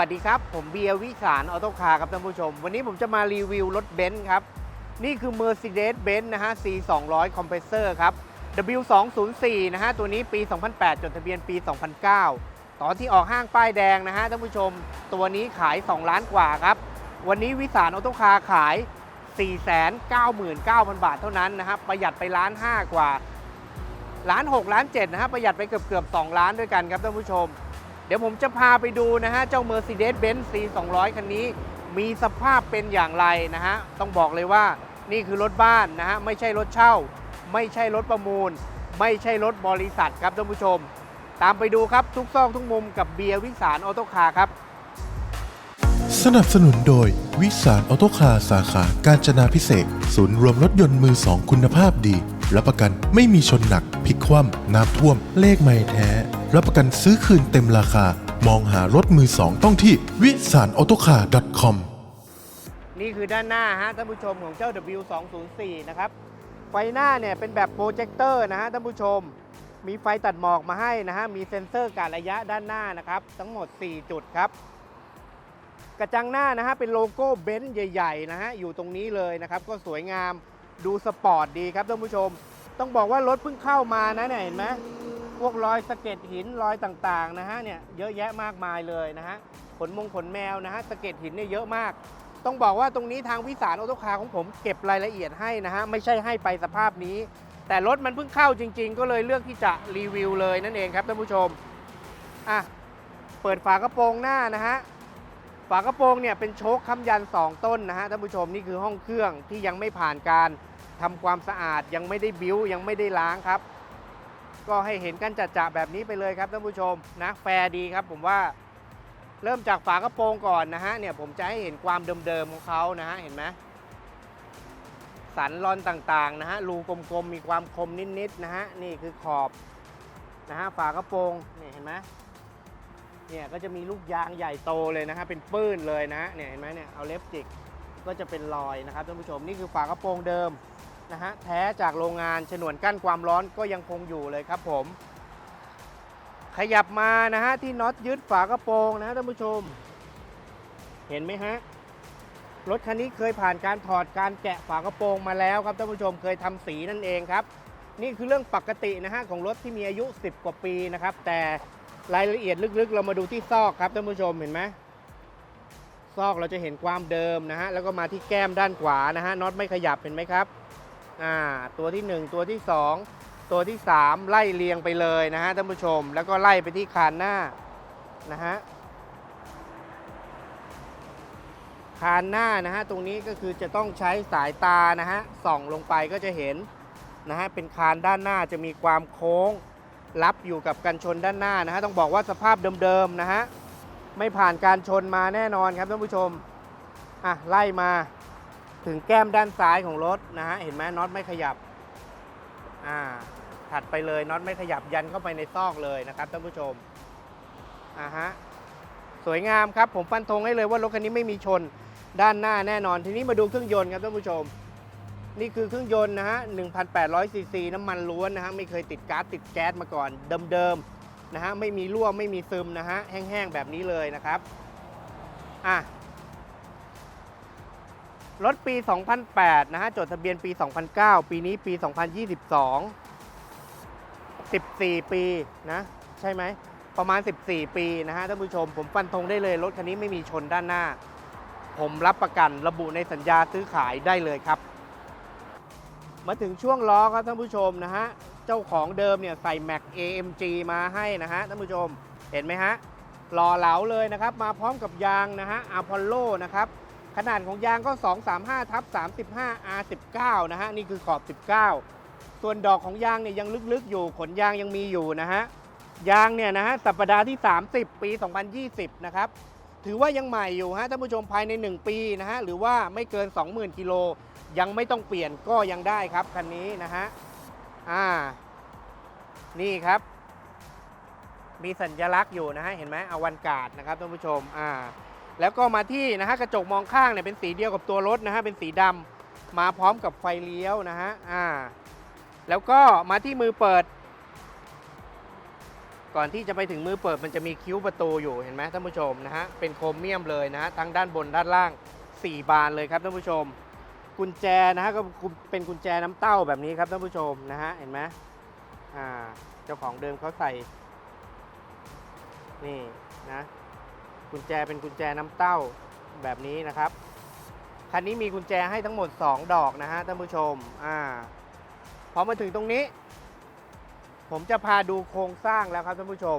สวัสดีครับ ผมเบียร์วิสารออโตคาร์ครับท่านผู้ชม วันนี้ผมจะมารีวิวรถเบนซ์ครับ นี่คือ Mercedes-Benz นะฮะ C 2 0 0 Compressor ครับ W 2 0 4 นะฮะ ตัวนี้ปี 2008 จดทะเบียนปี 2009 ตอนที่ออกห้างป้ายแดงนะฮะท่านผู้ชม ตัวนี้ขาย 2 ล้านกว่าครับ วันนี้วิสารออโตคาร์ขาย 499,000 บาทเท่านั้นนะครับประหยัดไปล้านห้ากว่าล้าน6ล้าน7นะฮะประหยัดไปเกือบเกือบ2ล้านด้วยกันครับท่านผู้ชม เดี๋ยวผมจะพาไปดูนะฮะ เจ้า Mercedes-Benz C 2 0 0 คันนี้ มีสภาพเป็นอย่างไรนะฮะ ต้องบอกเลยว่านี่คือรถบ้านนะฮะ ไม่ใช่รถเช่า ไม่ใช่รถประมูล ไม่ใช่รถบริษัทครับท่านผู้ชม ตามไปดูครับทุกซอกทุกมุมกับเบียร์วิสารออโตคาร์ครับสนับสนุนโดยวิสารออโตคาสาขาการจนาพิเศษ ศูนย์รวมรถยนต์มือสองคุณภาพดี รับประกันไม่มีชนหนักพลิกคว่ำน้ำท่วมเลขไม่แท้ รับประกันซื้อคืนเต็มราคา มองหารถมือสองต้องที่วิสารออโตคาร์ .com นี่คือด้านหน้าฮะท่านผู้ชมของเจ้า W 2 0 4 นะครับ ไฟหน้าเนี่ยเป็นแบบโปรเจคเตอร์นะฮะท่านผู้ชม มีไฟตัดหมอกมาให้นะฮะ มีเซ็นเซอร์การระยะด้านหน้านะครับ ทั้งหมด 4 จุดครับ กระจังหน้านะฮะเป็นโลโก้เบนซ์ใหญ่ๆนะฮะอยู่ตรงนี้เลยนะครับ ก็สวยงามดูสปอร์ตดีครับท่านผู้ชม ต้องบอกว่ารถเพิ่งเข้ามานะเนี่ยเห็นไหม พวกรอยสะเก็ดหินรอยต่างๆนะฮะเนี่ยเยอะแยะมากมายเลยนะฮะขนมงขนแมวนะฮะสะเก็ดหินเนี่ยเยอะมาก ต้องบอกว่าตรงนี้ทางวิสารออโตคาร์ของผมเก็บรายละเอียดให้นะฮะไม่ใช่ให้ไปสภาพนี้ แต่รถมันเพิ่งเข้าจริง ๆ ก็เลยเลือกที่จะรีวิวเลยนั่นเองครับท่านผู้ชมอะเปิดฝากระโปรงหน้านะฮะฝากระโปรงเนี่ยเป็นโชคค้ำยัน 2 ต้นนะฮะท่านผู้ชมนี่คือห้องเครื่องที่ยังไม่ผ่านการทำความสะอาดยังไม่ได้บิ้วยังไม่ได้ล้างครับ ก็ให้เห็นกันจัดๆแบบนี้ไปเลยครับท่านผู้ชมนะแฟร์ดีครับผมว่าเริ่มจากฝากระโปรงก่อนนะฮะเนี่ยผมจะให้เห็นความเดิมๆของเขานะฮะเห็นไหมสันรอนต่างๆนะฮะรูกลมๆมีความคมนิดๆนะฮะนี่คือขอบนะฮะฝากระโปรงเนี่ยเห็นไหมเนี่ยก็จะมีลูกยางใหญ่โตเลยนะฮะเป็นปื้นเลยนะฮะเนี่ยเห็นไหมเนี่ยเอาเล็บจิกก็จะเป็นรอยนะครับท่านผู้ชมนี่คือฝากระโปรงเดิม นะฮะแท้จากโรงงานฉนวนกั้นความร้อนก็ยังคงอยู่เลยครับผม ขยับมานะฮะที่น็อตยึดฝากระโปรงนะะท่านผู้ชม เห็นไหมฮะรถคันนี้เคยผ่านการถอดการแกะฝากระโปรงมาแล้วครับท่านผู้ชมเคยทำสีนั่นเองครับ นี่คือเรื่องปกตินะฮะของรถที่มีอายุ 10 กว่าปีนะครับ แต่รายละเอียดลึกๆ เรามาดูที่ซอกครับท่านผู้ชมเห็นไหมซอกเราจะเห็นความเดิมนะฮะแล้วก็มาที่แก้มด้านขวานะฮะน็อตไม่ขยับเห็นไหมครับ อ่าตัวที่ 1 ตัวที่ 2 ตัวที่ 3 ไล่เรียงไปเลยนะฮะท่านผู้ชม แล้วก็ไล่ไปที่คานหน้านะฮะคานหน้านะฮะตรงนี้ก็คือจะต้องใช้สายตานะฮะส่องลงไปก็จะเห็นนะฮะเป็นคานด้านหน้าจะมีความโค้งรับอยู่กับกันชนด้านหน้านะฮะต้องบอกว่าสภาพเดิมๆนะฮะไม่ผ่านการชนมาแน่นอนครับท่านผู้ชมอะไล่มา ถึงแก้มด้านซ้ายของรถนะฮะ เห็นไหมน็อตไม่ขยับ อ่า ถัดไปเลยน็อตไม่ขยับยันเข้าไปในซอกเลยนะครับท่านผู้ชม อ่าฮะ สวยงามครับ ผมฟันธงให้เลยว่ารถคันนี้ไม่มีชนด้านหน้าแน่นอน ทีนี้มาดูเครื่องยนต์ครับท่านผู้ชม นี่คือเครื่องยนต์นะฮะ 1,800 ซีซีน้ำมันล้วนนะฮะ ไม่เคยติดก๊าซติดแก๊สมาก่อน เดิมๆนะฮะ ไม่มีรั่วไม่มีซึมนะฮะ แห้งๆแบบนี้เลยนะครับ อะ รถปี 2008 นะฮะ จดทะเบียนปี 2009 ปีนี้ปี 2022 14 ปีนะ ใช่ไหม ประมาณ 14 ปีนะฮะท่านผู้ชม ผมฟันธงได้เลย รถคันนี้ไม่มีชนด้านหน้า ผมรับประกันระบุในสัญญาซื้อขายได้เลยครับ มาถึงช่วงล้อครับท่านผู้ชมนะฮะ เจ้าของเดิมเนี่ยใส่ Mac AMG มาให้นะฮะท่านผู้ชม เห็นไหมฮะ หล่อเหลาเลยนะครับ มาพร้อมกับยางนะฮะ Apollo นะครับ ขนาดของยางก็ 235ทับ35 R19 นะฮะ นี่คือขอบ 19 ส่วนดอกของยางเนี่ยยังลึกๆอยู่ ขนยางยังมีอยู่นะฮะ ยางเนี่ยนะฮะ สัปดาห์ที่ 30 ปี 2020 นะครับ ถือว่ายังใหม่อยู่ฮะ ท่านผู้ชมภายใน 1 ปีนะฮะ หรือว่าไม่เกิน 20,000กิโล ยังไม่ต้องเปลี่ยนก็ยังได้ครับคันนี้นะฮะ อ่า นี่ครับ มีสัญลักษณ์อยู่นะฮะ เห็นไหมอวันกาดนะครับท่านผู้ชม อ่า แล้วก็มาที่นะฮะกระจกมองข้างเนี่ยเป็นสีเดียวกับตัวรถนะฮะเป็นสีดำมาพร้อมกับไฟเลี้ยวนะฮะอ่าแล้วก็มาที่มือเปิด ก่อนที่จะไปถึงมือเปิดมันจะมีคิ้วประตูอยู่เห็นไหมท่านผู้ชมนะฮะเป็นโครเมียมเลยนะฮะทั้งด้านบนด้านล่าง 4 บานเลยครับท่านผู้ชม กุญแจนะฮะก็เป็นกุญแจน้ำเต้าแบบนี้ครับท่านผู้ชมนะฮะเห็นไหมอ่าเจ้าของเดิมเขาใส่นี่นะ กุญแจเป็นกุญแจน้ำเต้าแบบนี้นะครับ คันนี้มีกุญแจให้ทั้งหมด 2 ดอกนะฮะท่านผู้ชม อ่า พอมาถึงตรงนี้ ผมจะพาดูโครงสร้างแล้วครับท่านผู้ชม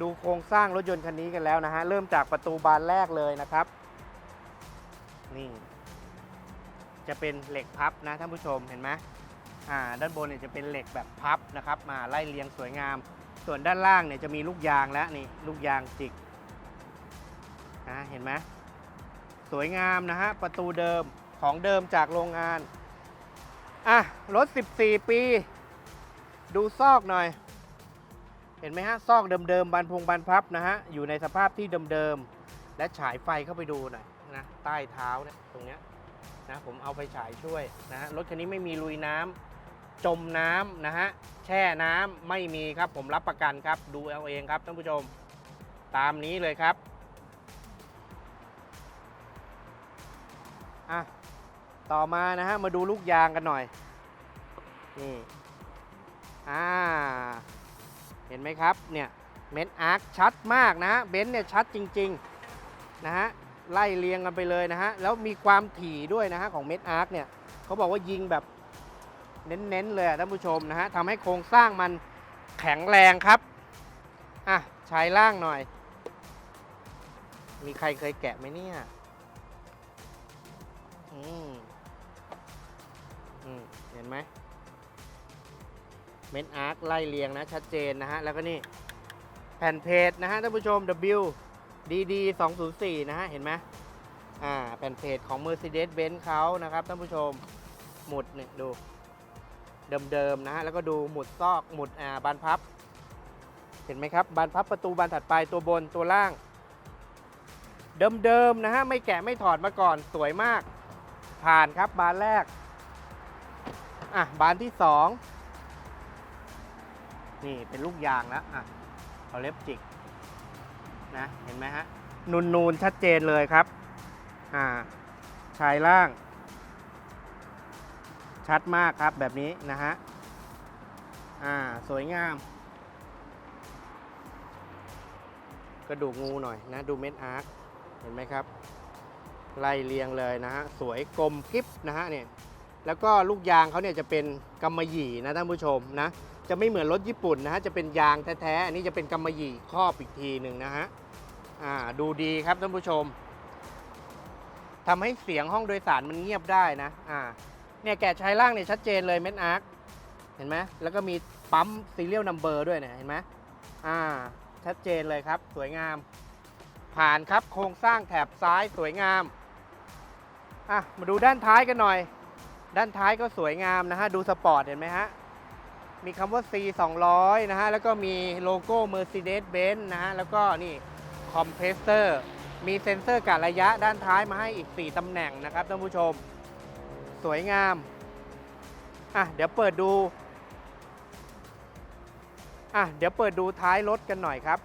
ดูโครงสร้างรถยนต์คันนี้กันแล้วนะฮะ เริ่มจากประตูบานแรกเลยนะครับ นี่ จะเป็นเหล็กพับนะท่านผู้ชมเห็นไหมอ่า ด้านบนเนี่ยจะเป็นเหล็กแบบพับนะครับ มาไล่เรียงสวยงาม ส่วนด้านล่างเนี่ยจะมีลูกยางแล้วนี่ ลูกยางจิก นะเห็นไหมสวยงามนะฮะ ประตูเดิมของเดิมจากโรงงาน อะ รถ 14 ปี ดูซอกหน่อย เห็นไหมฮะ ซอกเดิมๆบานพงบานพับนะฮะ อยู่ในสภาพที่เดิมๆ และฉายไฟเข้าไปดูหน่อยนะ ใต้เท้าเนี่ยตรงเนี้ยนะผมเอาไฟฉายช่วยนะฮะ รถคันนี้ไม่มีลุยน้ำจมน้ำนะฮะ แช่น้ำไม่มีครับผมรับประกันครับ ดูเอาเองครับท่านผู้ชม ตามนี้เลยครับ อะต่อมานะฮะมาดูลูกยางกันหน่อยนี่อ่าเห็นไหมครับเนี่ยเม็ดอาร์คชัดมากนะฮะเบนซ์เนี่ยชัดจริงๆนะฮะไล่เรียงกันไปเลยนะฮะแล้วมีความถี่ด้วยนะฮะของเม็ดอาร์คเนี่ยเขาบอกว่ายิงแบบเน้นๆเลยท่านผู้ชมนะฮะทำให้โครงสร้างมันแข็งแรงครับอะชายล่างหน่อย มีใครเคยแกะไหมเนี่ย อืมอืมเห็นไหมเมนอาร์คไล่เรียงนะ ชัดเจนนะฮะ แล้วก็นี่ แผ่นเพจนะฮะท่านผู้ชม W DD 204นะฮะ เห็นไหมอ่า แผ่นเพจของ Mercedes-Benz เขานะครับท่านผู้ชม หมุดเนี่ยดู เดิมๆนะฮะ แล้วก็ดูหมุดซอกหมุดอ่าบานพับ เห็นไหมครับ บานพับประตูบานถัดไปตัวบนตัวล่าง เดิมๆนะฮะ ไม่แกะไม่ถอดมาก่อนสวยมาก ผ่านครับบานแรก อะบานที่สองนี่เป็นลูกยางแล้วอะเอาเล็บจิกนะเห็นไหมฮะนูนนูนชัดเจนเลยครับ อ่าชายล่าง ชัดมากครับแบบนี้นะฮะ อ่า สวยงาม กระดูกงูหน่อยนะ ดูเม็ดอาร์คเห็นไหมครับ ไล่เรียงเลยนะฮะสวยกลมกริบนะฮะเนี่ยแล้วก็ลูกยางเขาเนี่ยจะเป็นกำมะหยี่นะท่านผู้ชมนะจะไม่เหมือนรถญี่ปุ่นนะฮะจะเป็นยางแท้ๆอันนี้จะเป็นกำมะหยี่ครอบอีกทีหนึ่งนะฮะอ่าดูดีครับท่านผู้ชมทำให้เสียงห้องโดยสารมันเงียบได้นะอ่าเนี่ยแกะชายล่างเนี่ยชัดเจนเลยเม็ดอาร์คเห็นไหมแล้วก็มีปั๊มซีเรียลนัมเบอร์ด้วยเนี่ยเห็นไหมอ่าชัดเจนเลยครับ สวยงาม ผ่านครับโครงสร้างแถบซ้ายสวยงาม อะมาดูด้านท้ายกันหน่อย ด้านท้ายก็สวยงามนะฮะ ดูสปอร์ตเห็นไหมฮะ มีคำว่า C 200นะฮะ แล้วก็มีโลโก้ Mercedes-Benz นะฮะ แล้วก็นี่คอมเพรสเซอร์ มีเซ็นเซอร์กะระยะด้านท้ายมาให้อีก 4ตำแหน่งนะครับท่านผู้ชม สวยงาม อะ เดี๋ยวเปิดดู อะ เดี๋ยวเปิดดูท้ายรถกันหน่อยครับ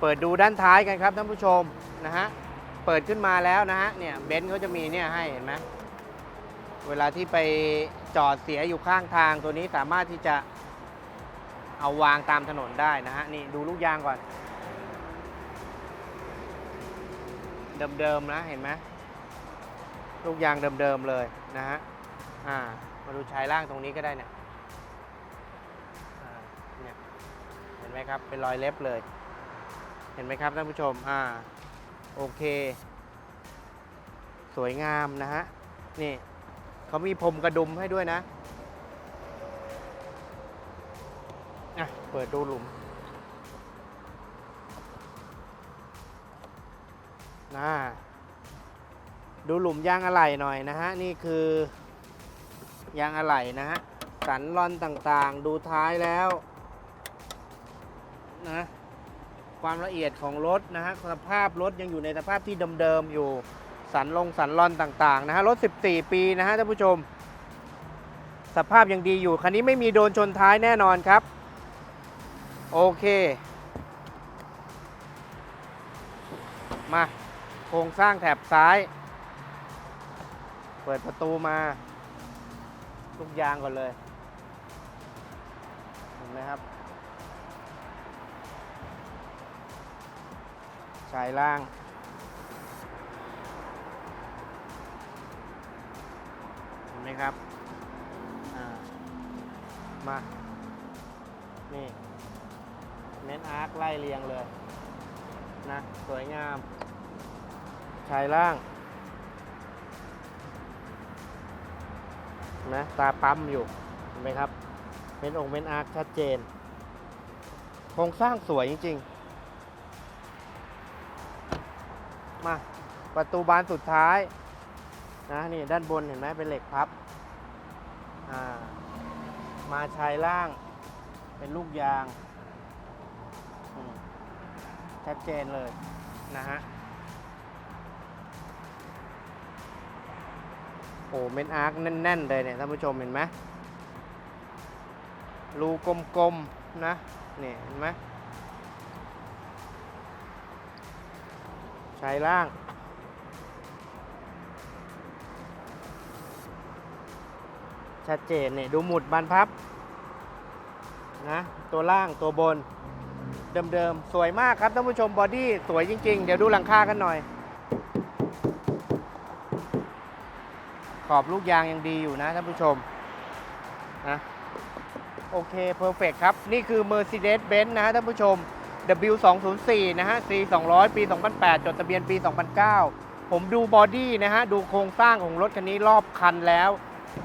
เปิดดูด้านท้ายกันครับท่านผู้ชมนะฮะ เปิดขึ้นมาแล้วนะฮะ เนี่ยเบนซ์เขาจะมีเนี่ยให้เห็นไหมเวลาที่ไปจอดเสียอยู่ข้างทางตัวนี้สามารถที่จะเอาวางตามถนนได้นะฮะ นี่ดูลูกยางก่อน เดิมๆนะเห็นไหมลูกยางเดิมๆเลยนะฮะ อ่า มาดูชายล่างตรงนี้ก็ได้เนี่ยเนี่ย เห็นไหมครับ เป็นรอยเล็บเลย เห็นไหมครับท่านผู้ชม อ่า โอเค สวยงามนะฮะ นี่เขามีพรมกระดุมให้ด้วยนะอะเปิดดูหลุมนะดูหลุมยางอะไหล่หน่อยนะฮะ นี่คือยางอะไหล่นะฮะ สันรอนต่างๆ ดูท้ายแล้ว นะ ความละเอียดของรถนะฮะสภาพรถยังอยู่ในสภาพที่เดิมๆอยู่สันลงสันรอนต่างๆนะฮะรถ 14 ปีนะฮะท่านผู้ชม สภาพยังดีอยู่ คันนี้ไม่มีโดนชนท้ายแน่นอนครับ โอเค มาโครงสร้างแถบซ้าย เปิดประตูมาลูกยางก่อนเลยเห็นไหมครับ ชายล่าง เห็นไหมครับมา นี่ เน้นอาร์คไล่เรียงเลย นะ สวยงาม ชายล่างเห็นไหมตาปั๊มอยู่เห็นไหมครับเป็นองค์เป็นอาร์คชัดเจน โครงสร้างสวยจริง ๆ มา ประตูบานสุดท้ายนะนี่ด้านบนเห็นไหมเป็นเหล็กพับอ่ามาชายล่างเป็นลูกยางชัดเจนเลยนะฮะโอ้เม็ดอาร์คแน่น ๆ เลยเนี่ยท่านผู้ชมเห็นไหมรูกลมๆนะเนี่ยเห็นไหม ชายล่าง ชัดเจนเนี่ยดูหมุดบานพับนะตัวล่างตัวบน เดิมๆ สวยมากครับท่านผู้ชมบอดี้สวยจริงๆ เดี๋ยวดูหลังคากันหน่อย ขอบลูกยางยังดีอยู่นะท่านผู้ชมนะโอเคเพอร์เฟกครับ นี่คือ Mercedes-Benz นะฮะท่านผู้ชม W204 นะฮะ C200 ปี 2008 จดทะเบียนปี 2009 ผมดูบอดี้นะฮะ ดูโครงสร้างของรถคันนี้รอบคันแล้ว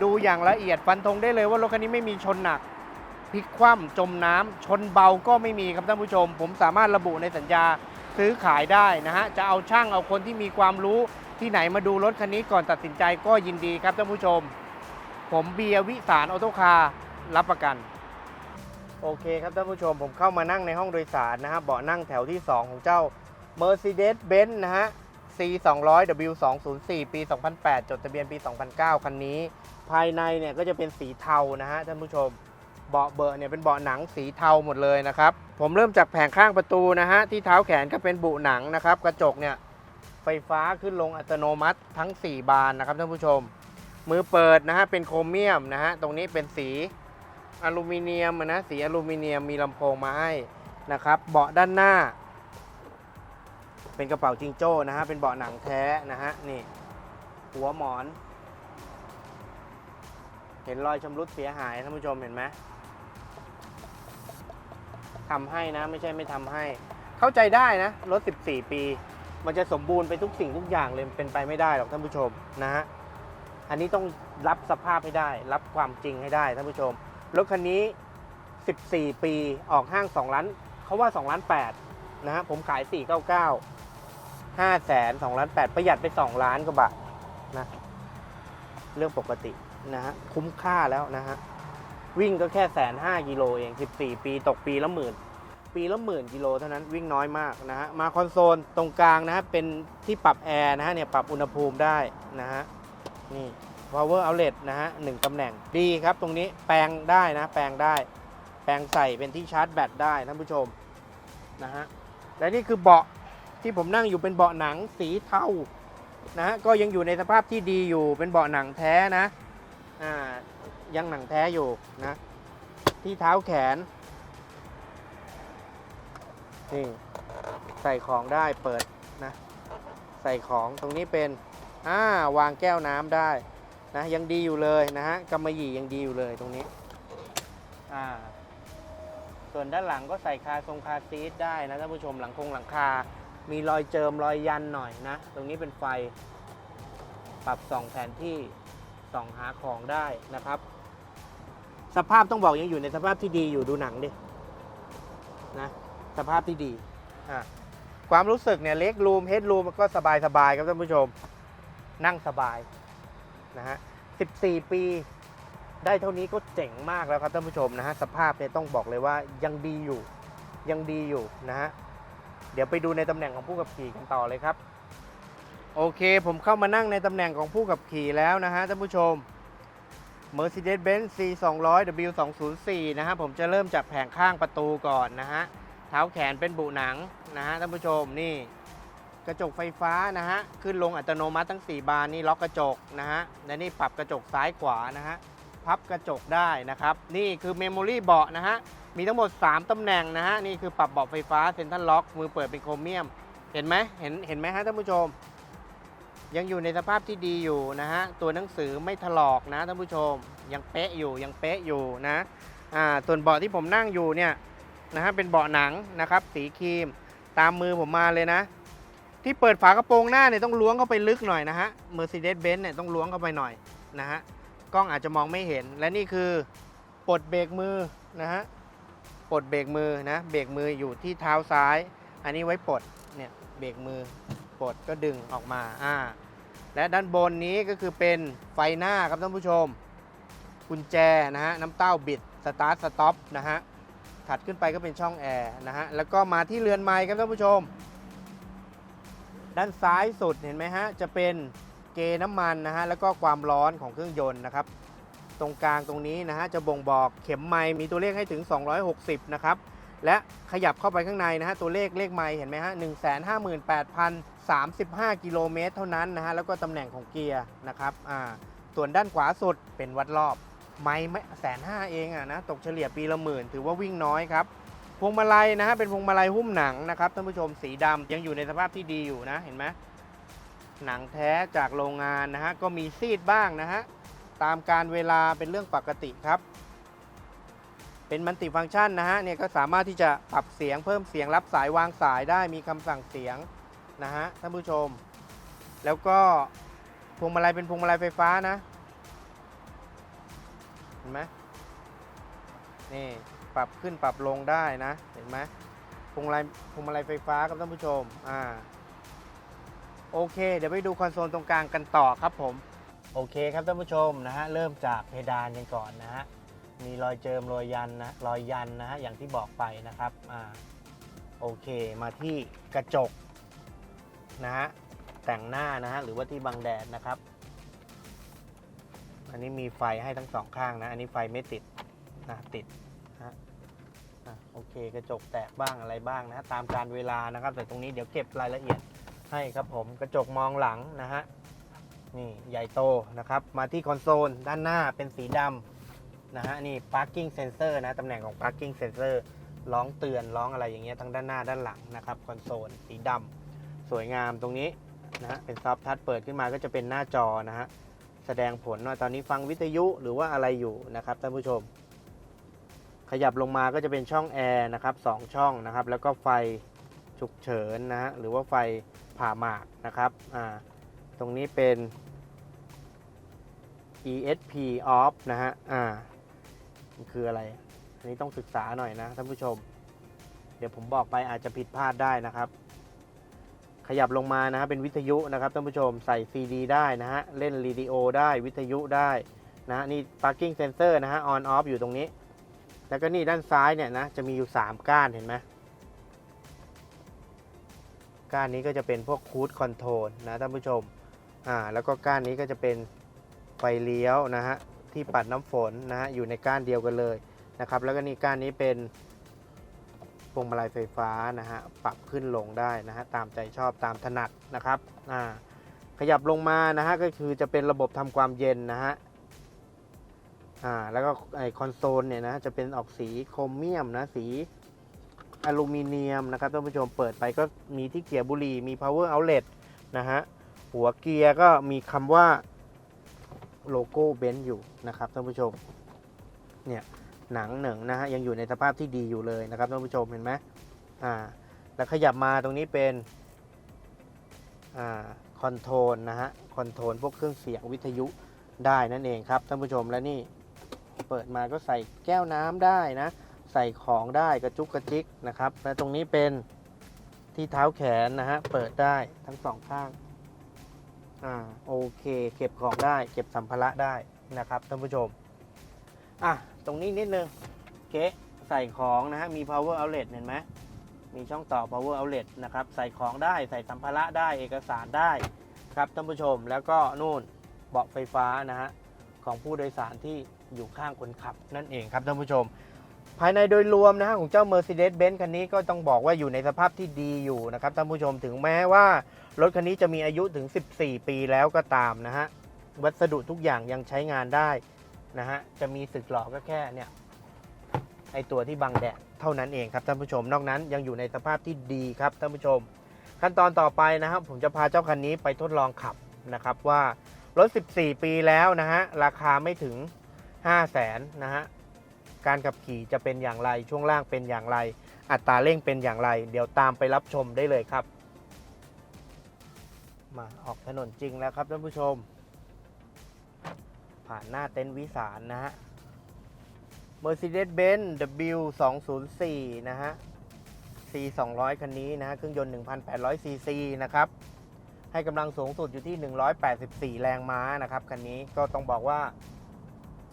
ดูอย่างละเอียดฟันธงได้เลยว่ารถคันนี้ไม่มีชนหนักพลิกคว่ำจมน้ำชนเบาก็ไม่มีครับท่านผู้ชม ผมสามารถระบุในสัญญาซื้อขายได้นะฮะ จะเอาช่างเอาคนที่มีความรู้ที่ไหนมาดูรถคันนี้ก่อนตัดสินใจก็ยินดีครับท่านผู้ชม ผมเบียร์วิสารออโต้คาร์รับประกัน โอเคครับท่านผู้ชมผมเข้ามานั่งในห้องโดยสารนะฮะเบาะนั่งแถวที่ 2 ของเจ้า Mercedes-Benz นะฮะ C 2 0 0 W 2 0 4ปี 2008 จดทะเบียนปี 2009 คันนี้ ภายในเนี่ยก็จะเป็นสีเทานะฮะท่านผู้ชมเบาะเบอะเนี่ยเป็นเบาะหนังสีเทาหมดเลยนะครับ ผมเริ่มจากแผงข้างประตูนะฮะที่เท้าแขนก็เป็นบุหนังนะครับ กระจกเนี่ยไฟฟ้าขึ้นลงอัตโนมัติทั้ง 4 บานนะครับท่านผู้ชม มือเปิดนะฮะเป็นโครเมียมนะฮะตรงนี้เป็นสี อลูมิเนียมอะนะสีอลูมิเนียมมีลำโพงมาให้นะครับเบาะด้านหน้า เป็นกระเป๋าจิงโจ้นะฮะเป็นเบาะหนังแท้นะฮะนี่หัวหมอน เห็นรอยชำรุดเสียหายท่านผู้ชมเห็นไหมทำให้นะไม่ใช่ไม่ทำให้ เข้าใจได้นะรถ 14 ปี มันจะสมบูรณ์ไปทุกสิ่งทุกอย่างเลยเป็นไปไม่ได้หรอกท่านผู้ชมนะฮะอันนี้ต้องรับสภาพให้ได้ รับความจริงให้ได้ท่านผู้ชม รถคันนี้ 14 ปีออกห้าง 2 ล้านเขาว่า 2 ล้าน8นะฮะผมขาย 499 5แสน2ล้าน8ประหยัดไป 2 ล้านกว่าบาทนะเรื่องปกตินะฮะคุ้มค่าแล้วนะฮะวิ่งก็แค่แสนห้ากิโลเอง 14 ปีตกปีละหมื่น ปีละหมื่นกิโลเท่านั้นวิ่งน้อยมากนะฮะ มาคอนโซลตรงกลางนะฮะเป็นที่ปรับแอร์นะฮะเนี่ยปรับอุณหภูมิได้นะฮะนี่ power outlet นะฮะหนึ่งตำแหน่งดีครับ ตรงนี้แปลงได้นะ แปลงได้ แปลงใส่เป็นที่ชาร์จแบตได้ท่านผู้ชมนะฮะและนี่คือเบาะที่ผมนั่งอยู่เป็นเบาะหนังสีเทานะฮะก็ยังอยู่ในสภาพที่ดีอยู่เป็นเบาะหนังแท้นะอ่ายังหนังแท้อยู่นะ ที่เท้าแขนนี่ใส่ของได้เปิดนะ ใส่ของตรงนี้เป็นอ่าวางแก้วน้ำได้ นะยังดีอยู่เลยนะฮะกำมะหยี่ยังดีอยู่เลยตรงนี้อ่าส่วนด้านหลังก็ใส่คาทรงคาซีทได้นะท่านผู้ชมหลังคงหลังคา มีรอยเจิมรอยยันหน่อยนะ ตรงนี้เป็นไฟ ปรับส่องแผนที่ส่องหาของได้นะครับ สภาพต้องบอกยังอยู่ในสภาพที่ดีอยู่ดูหนังดินะสภาพที่ดีอะความรู้สึกเนี่ยเล็กรูมเฮดรูมก็สบายสบายๆครับท่านผู้ชม นั่งสบาย นะฮะ 14 ปีได้เท่านี้ก็เจ๋งมากแล้วครับท่านผู้ชมนะฮะ สภาพเนี่ยต้องบอกเลยว่ายังดีอยู่ ยังดีอยู่นะฮะ เดี๋ยวไปดูในตำแหน่งของผู้ขับขี่กันต่อเลยครับ โอเคผมเข้ามานั่งในตำแหน่งของผู้ขับขี่แล้วนะฮะท่านผู้ชม Mercedes-Benz C 2 0 0 W 2 0 4นะฮะผมจะเริ่มจากแผงข้างประตูก่อนนะฮะ เท้าแขนเป็นบุหนังนะฮะท่านผู้ชมนี่ กระจกไฟฟ้านะฮะ ขึ้นลงอัตโนมัติทั้ง 4 บานนี่ล็อกกระจกนะฮะ และนี่ปรับกระจกซ้ายขวานะฮะ พับกระจกได้นะครับ นี่คือเมมโมรี่เบาะนะฮะ มีทั้งหมด 3 ตำแหน่งนะฮะ นี่คือปรับเบาะไฟฟ้าเซ็นทรัลล็อก มือเปิดเป็นโครเมียม เห็นไหมเห็น เห็นไหมฮะท่านผู้ชม ยังอยู่ในสภาพที่ดีอยู่นะฮะ ตัวหนังสือไม่ถลอกนะท่านผู้ชม ยังเป๊ะอยู่ ยังเป๊ะอยู่นะ อ่า ส่วนเบาะที่ผมนั่งอยู่เนี่ยนะฮะ เป็นเบาะหนังนะครับ สีครีม ตามมือผมมาเลยนะ ที่เปิดฝากระโปรงหน้าเนี่ยต้องล้วงเข้าไปลึกหน่อยนะฮะ Mercedes-Benz เนี่ยต้องล้วงเข้าไปหน่อยนะฮะ กล้องอาจจะมองไม่เห็น และนี่คือปลดเบรกมือนะฮะ ปลดเบรกมือนะ เบรกมืออยู่ที่เท้าซ้าย อันนี้ไว้ปลด เนี่ย เบรกมือ ปลดก็ดึงออกมา อ่า และด้านบนนี้ก็คือเป็นไฟหน้าครับท่านผู้ชม กุญแจนะฮะ น้ำเต้าบิด สตาร์ท สต็อปนะฮะ ถัดขึ้นไปก็เป็นช่องแอร์นะฮะ แล้วก็มาที่เรือนไม้ครับท่านผู้ชม ด้านซ้ายสุดเห็นไหมฮะจะเป็นเกน้ำมันนะฮะแล้วก็ความร้อนของเครื่องยนต์นะครับ ตรงกลางตรงนี้นะฮะจะบ่งบอกเข็มไม้มีตัวเลขให้ถึง 260 นะครับ และขยับเข้าไปข้างในนะฮะตัวเลขเลขไม้เห็นไหมฮะ158,035กิโลเมตรเท่านั้นนะฮะแล้วก็ตำแหน่งของเกียร์นะครับอ่าส่วนด้านขวาสุดเป็นวัดรอบไม่ไม่แสนห้าเองอะนะตกเฉลี่ยปีละหมื่นถือว่าวิ่งน้อยครับ พวงมาลัยนะฮะเป็นพวงมาลัยหุ้มหนังนะครับท่านผู้ชมสีดำยังอยู่ในสภาพที่ดีอยู่นะเห็นไหมหนังแท้จากโรงงานนะฮะก็มีซีดบ้างนะฮะตามการเวลาเป็นเรื่องปกติครับ เป็นมัลติฟังก์ชันนะฮะเนี่ยก็สามารถที่จะปรับเสียงเพิ่มเสียงรับสายวางสายได้มีคำสั่งเสียงนะฮะท่านผู้ชม แล้วก็พวงมาลัยเป็นพวงมาลัยไฟฟ้านะเห็นไหมนี่ ปรับขึ้นปรับลงได้นะ เห็นไหมพวงมาลัยพวงมาลัยไฟฟ้าครับท่านผู้ชม อ่า โอเค เดี๋ยวไปดูคอนโซลตรงกลางกันต่อครับผม โอเคครับท่านผู้ชมนะฮะ เริ่มจากเพดานกันก่อนนะฮะ มีรอยเจิมรอยยันนะ รอยยันนะฮะ อย่างที่บอกไปนะครับ อ่า โอเคมาที่กระจกนะฮะ แต่งหน้านะฮะ หรือว่าที่บังแดดนะครับ อันนี้มีไฟให้ทั้งสองข้างนะ อันนี้ไฟไม่ติดนะติดนะฮะอะ โอเคกระจกแตกบ้างอะไรบ้างนะตามการเวลานะครับ แต่ตรงนี้เดี๋ยวเก็บรายละเอียดให้ครับผมกระจกมองหลังนะฮะนี่ใหญ่โตนะครับ มาที่คอนโซลด้านหน้าเป็นสีดำนะฮะนี่ parking sensor นะตำแหน่งของ parking sensor ร้องเตือนร้องอะไรอย่างเงี้ยทั้งด้านหน้าด้านหลังนะครับคอนโซลสีดำสวยงามตรงนี้นะฮะเป็นซอฟทัชเปิดขึ้นมาก็จะเป็นหน้าจอนะฮะแสดงผลว่าตอนนี้ฟังวิทยุหรือว่าอะไรอยู่นะครับท่านผู้ชม ขยับลงมาก็จะเป็นช่องแอร์นะครับสองช่องนะครับ แล้วก็ไฟฉุกเฉินนะฮะหรือว่าไฟผ่าหมากนะครับอ่าตรงนี้เป็น ESP off นะฮะอ่ามันคืออะไร อันนี้ต้องศึกษาหน่อยนะท่านผู้ชม เดี๋ยวผมบอกไปอาจจะผิดพลาดได้นะครับ ขยับลงมานะฮะเป็นวิทยุนะครับท่านผู้ชมใส่ซีดีได้นะฮะเล่นรีดิโอได้วิทยุได้นะฮะนี่ parking sensor นะฮะ on off อยู่ตรงนี้ แล้วก็นี่ด้านซ้ายเนี่ยนะจะมีอยู่ 3 ก้านเห็นไหมก้านนี้ก็จะเป็นพวกคูดคอนโทรลนะท่านผู้ชมอ่าแล้วก็ก้านนี้ก็จะเป็นไฟเลี้ยวนะฮะที่ปัดน้ำฝนนะฮะอยู่ในก้านเดียวกันเลยนะครับ แล้วก็นี่ก้านนี้เป็นพวงมาลัยไฟฟ้านะฮะปรับขึ้นลงได้นะฮะตามใจชอบตามถนัดนะครับอ่าขยับลงมานะฮะก็คือจะเป็นระบบทำความเย็นนะฮะ อ่าแล้วก็ไอคอนโซลเนี่ยนะจะเป็นออกสีโครเมียมนะสีอลูมิเนียมนะครับท่านผู้ชมเปิดไปก็มีที่เกียร์บุหรี่มี power outlet นะฮะหัวเกียร์ก็มีคำว่าโลโก้เบนซ์อยู่นะครับท่านผู้ชมเนี่ยหนังหนึ่งนะฮะยังอยู่ในสภาพที่ดีอยู่เลยนะครับท่านผู้ชมเห็นไหมอ่าแล้วขยับมาตรงนี้เป็นอ่าคอนโทรลนะฮะคอนโทรลพวกเครื่องเสียงวิทยุได้นั่นเองครับท่านผู้ชมและนี่ เปิดมาก็ใส่แก้วน้ำได้นะ ใส่ของได้กระจุกกระจิกนะครับ และตรงนี้เป็นที่เท้าแขนนะฮะ เปิดได้ทั้งสองข้าง อ่า โอเค เก็บของได้ เก็บสัมภาระได้นะครับท่านผู้ชม อะ ตรงนี้นิดนึง เก๊ใส่ของนะฮะ มี power outlet เห็นไหมมีช่องต่อ power outlet นะครับ ใส่ของได้ ใส่สัมภาระได้ เอกสารได้ครับท่านผู้ชม แล้วก็นู่นเบาะไฟฟ้านะฮะของผู้โดยสารที่ อยู่ข้างคนขับนั่นเองครับท่านผู้ชม ภายในโดยรวมนะฮะของเจ้า Mercedes-Benz คันนี้ก็ต้องบอกว่าอยู่ในสภาพที่ดีอยู่นะครับท่านผู้ชมถึงแม้ว่ารถคันนี้จะมีอายุถึง 14 ปีแล้วก็ตามนะฮะวัสดุทุกอย่างยังใช้งานได้นะฮะจะมีสึกหลอก็แค่เนี่ยไอตัวที่บังแดดเท่านั้นเองครับท่านผู้ชม นอกนั้นยังอยู่ในสภาพที่ดีครับท่านผู้ชม ขั้นตอนต่อไปนะครับ ผมจะพาเจ้าคันนี้ไปทดลองขับนะครับว่ารถ 14 ปีแล้วนะฮะราคาไม่ถึง 5 0 0แสนนะฮะ การขับขี่จะเป็นอย่างไร ช่วงล่างเป็นอย่างไร อัตราเร่งเป็นอย่างไร เดี๋ยวตามไปรับชมได้เลยครับ มาออกถนนจริงแล้วครับท่านผู้ชม ผ่านหน้าเต็นท์วิสารนะฮะ Mercedes-Benz W204 นะฮะ C 200 คันนี้นะฮะ เครื่องยนต์ 1,800ซีซีนะครับให้กำลังสูงสุดอยู่ที่ 184 แรงม้านะครับ คันนี้ก็ต้องบอกว่า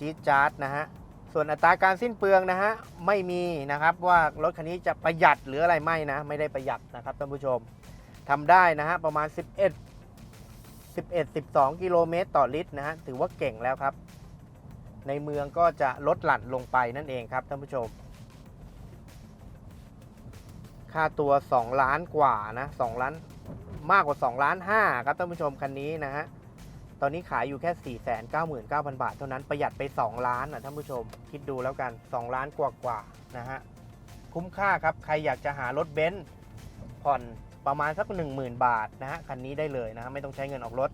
จี๊ดจ๊าดนะฮะส่วนอัตราการสิ้นเปลืองนะฮะไม่มีนะครับว่ารถคันนี้จะประหยัดหรืออะไรไม่นะ ไม่ได้ประหยัดนะครับท่านผู้ชมทำได้นะฮะประมาณ 11 11 12 กิโลเมตรต่อลิตรนะฮะถือว่าเก่งแล้วครับ ในเมืองก็จะลดหลั่นลงไปนั่นเองครับท่านผู้ชม ค่าตัว 2 ล้านกว่านะ2ล้านมากกว่า 2 ล้าน5ครับท่านผู้ชมคันนี้นะฮะ อนนี้ขายอยู่แค่ 4 9 9 0 0 0 บาท เท่านั้นประหยัดไป 2 ล้านนะท่านผู้ชม คิดดูแล้วกัน 2 ล้านกว่ากว่าๆนะฮะ คุ้มค่าครับ ใครอยากจะหารถเบนซ์ผ่อนประมาณสัก 10,000 บาทนะฮะ คันนี้ได้เลยนะฮะ ไม่ต้องใช้เงินออกรถ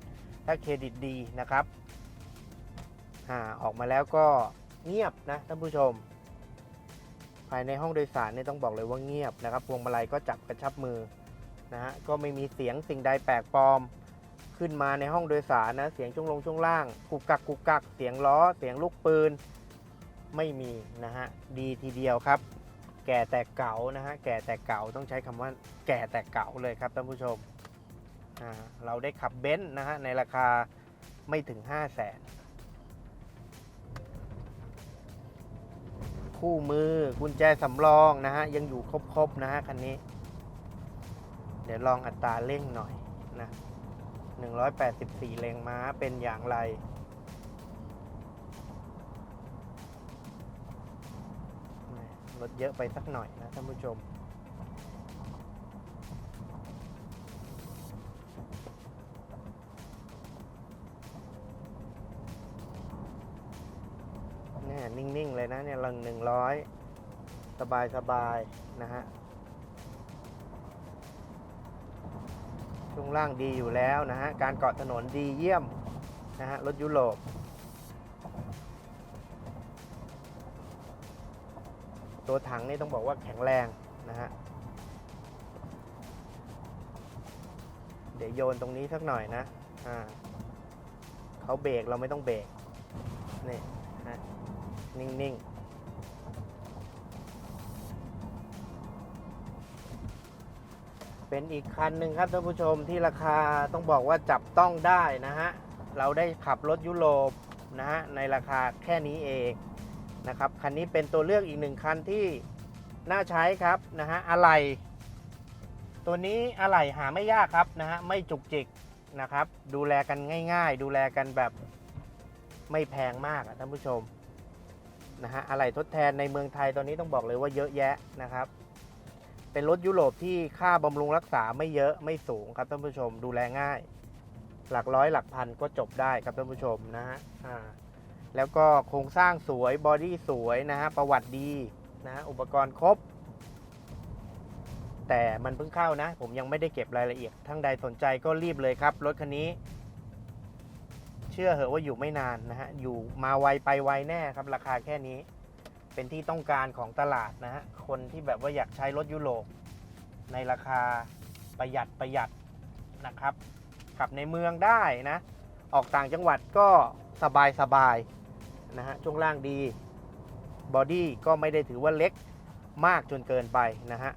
ถ้าเครดิตดีนะครับอ่าออกมาแล้วก็เงียบนะท่านผู้ชม ภายในห้องโดยสารเนี่ยต้องบอกเลยว่าเงียบนะครับพวงมาลัยก็จับกระชับมือนะฮะก็ไม่มีเสียงสิ่งใดแปลกปลอม ขึ้นมาในห้องโดยสารนะเสียงช่วงลงช่วงล่างกุกกักกุกกักเสียงล้อเสียงลูกปืน ไม่มีนะฮะดีทีเดียวครับ แก่แต่เก่านะฮะแก่แต่เก่าต้องใช้คำว่าแก่แต่เก่าเลยครับท่านผู้ชมเราได้ขับเบนซ์นะฮะในราคาไม่ถึง 5 0 0แสนคู่มือกุญแจสำรองนะฮะยังอยู่ครบๆนะฮะคันนี้ เดี๋ยวลองอัตราเร่งหน่อยนะ 184 แรงม้าเป็นอย่างไร รถเยอะไปสักหน่อยนะท่านผู้ชมเนี่ยนิ่ง ๆ เลยนะเนี่ยลังหนึ่งร้อยสบาย ๆ นะฮะ งล่างดีอยู่แล้วนะฮะ การเกาะถนนดีเยี่ยมนะฮะ รถยุโรป ตัวถังนี่ต้องบอกว่าแข็งแรงนะฮะ เดี๋ยวโยนตรงนี้สักหน่อยนะ อ่าเขาเบรกเราไม่ต้องเบรกนี่ฮะนิ่งๆ เป็นอีกคันหนึ่งครับท่านผู้ชมที่ราคาต้องบอกว่าจับต้องได้นะฮะ เราได้ขับรถยุโรปนะฮะในราคาแค่นี้เองนะครับ คันนี้เป็นตัวเลือกอีกหนึ่งคันที่น่าใช้ครับนะฮะอะไหล่ตัวนี้อะไหล่หาไม่ยากครับนะฮะไม่จุกจิกนะครับ ดูแลกันง่าย ๆ ดูแลกันแบบไม่แพงมากท่านผู้ชมนะฮะอะไหล่ทดแทนในเมืองไทยตอนนี้ต้องบอกเลยว่าเยอะแยะนะครับ เป็นรถยุโรปที่ค่าบำรุงรักษาไม่เยอะไม่สูงครับท่านผู้ชมดูแลง่าย หลักร้อยหลักพันก็จบได้ครับท่านผู้ชมนะฮะแล้วก็โครงสร้างสวยบอดี้สวยนะฮะประวัติดีนะฮะอุปกรณ์ครบ แต่มันเพิ่งเข้านะ ผมยังไม่ได้เก็บรายละเอียดทั้งใดสนใจก็รีบเลยครับ รถคันนี้ เชื่อเหอะว่าอยู่ไม่นานนะฮะอยู่มาไวไปไวแน่ครับราคาแค่นี้ เป็นที่ต้องการของตลาดนะฮะ คนที่แบบว่าอยากใช้รถยุโรปในราคาประหยัดประหยัดนะครับ ขับในเมืองได้นะ ออกต่างจังหวัดก็สบายสบายนะฮะ ช่วงล่างดี บอดี้ก็ไม่ได้ถือว่าเล็กมากจนเกินไปนะฮะ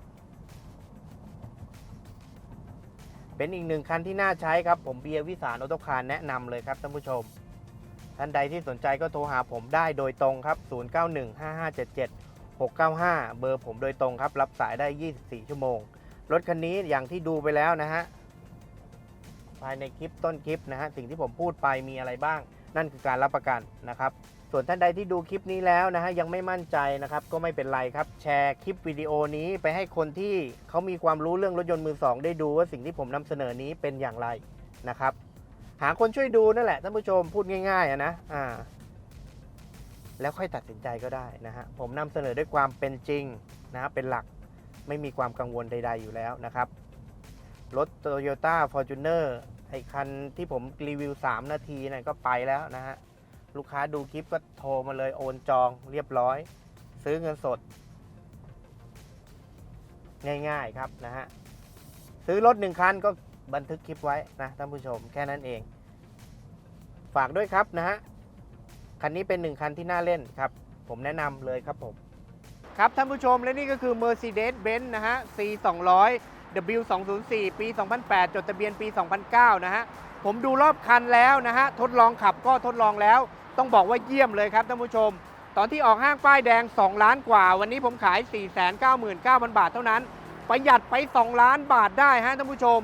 เป็นอีกหนึ่งคันที่น่าใช้ครับ ผมเบียร์วิสารออโตคาร์แนะนำเลยครับท่านผู้ชม ท่านใดที่สนใจก็โทรหาผมได้โดยตรงครับ 0915577695 เบอร์ผมโดยตรงครับ รับสายได้ 24 ชั่วโมง รถคันนี้อย่างที่ดูไปแล้วนะฮะ ภายในคลิปต้นคลิปนะฮะ สิ่งที่ผมพูดไปมีอะไรบ้าง นั่นคือการรับประกันนะครับ ส่วนท่านใดที่ดูคลิปนี้แล้วนะฮะ ยังไม่มั่นใจนะครับ ก็ไม่เป็นไรครับ แชร์คลิปวิดีโอนี้ไปให้คนที่เขามีความรู้เรื่องรถยนต์มือสองได้ดูว่าสิ่งที่ผมนำเสนอนี้เป็นอย่างไรนะครับ หาคนช่วยดูนั่นแหละท่านผู้ชมพูดง่ายๆนะอ่าแล้วค่อยตัดสินใจก็ได้นะฮะผมนำเสนอด้วยความเป็นจริงนะครับเป็นหลักไม่มีความกังวลใด ๆ อยู่แล้วนะครับ รถ Toyota Fortuner ไอ้คันที่ผมรีวิว 3 นาทีนั่นก็ไปแล้วนะฮะ ลูกค้าดูคลิปก็โทรมาเลยโอนจองเรียบร้อย ซื้อเงินสด ง่ายๆครับนะฮะ ซื้อรถหนึ่งคันก็บันทึกคลิปไว้นะท่านผู้ชมแค่นั้นเอง ฝากด้วยครับนะฮะคันนี้เป็นหนึ่งคันที่น่าเล่นครับ ผมแนะนำเลยครับผม ครับท่านผู้ชมและนี่ก็คือ Mercedes-Benz นะฮะ C 2 0 0 W 2 0 4ปี 2008 จดทะเบียนปี 2009 นะฮะ ผมดูรอบคันแล้วนะฮะ ทดลองขับก็ทดลองแล้ว ต้องบอกว่าเยี่ยมเลยครับท่านผู้ชม ตอนที่ออกห้างป้ายแดง 2 ล้านกว่า วันนี้ผมขาย 499,000 บาทเท่านั้น ประหยัดไป 2 ล้านบาทได้ฮะท่านผู้ชม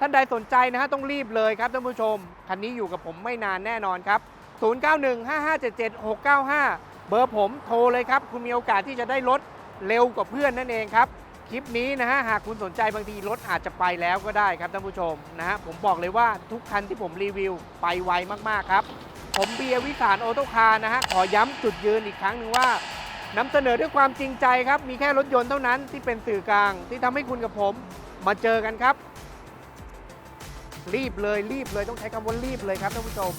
ท่านใดสนใจนะฮะต้องรีบเลยครับท่านผู้ชม คันนี้อยู่กับผมไม่นานแน่นอนครับ 0915577695 เบอร์ผมโทรเลยครับ คุณมีโอกาสที่จะได้รถเร็วกว่าเพื่อนนั่นเองครับ คลิปนี้นะฮะหากคุณสนใจบางทีรถอาจจะไปแล้วก็ได้ครับท่านผู้ชมนะฮะผมบอกเลยว่าทุกคันที่ผมรีวิวไปไวมากๆครับ ผมเบียร์วิสารออโตคาร์นะฮะขอย้ำจุดยืนอีกครั้งหนึ่งว่านำเสนอด้วยความจริงใจครับ มีแค่รถยนต์เท่านั้นที่เป็นสื่อกลางที่ทำให้คุณกับผมมาเจอกันครับ รีบเลยรีบเลยต้องใช้คำว่ารีบเลยครับท่านผู้ชม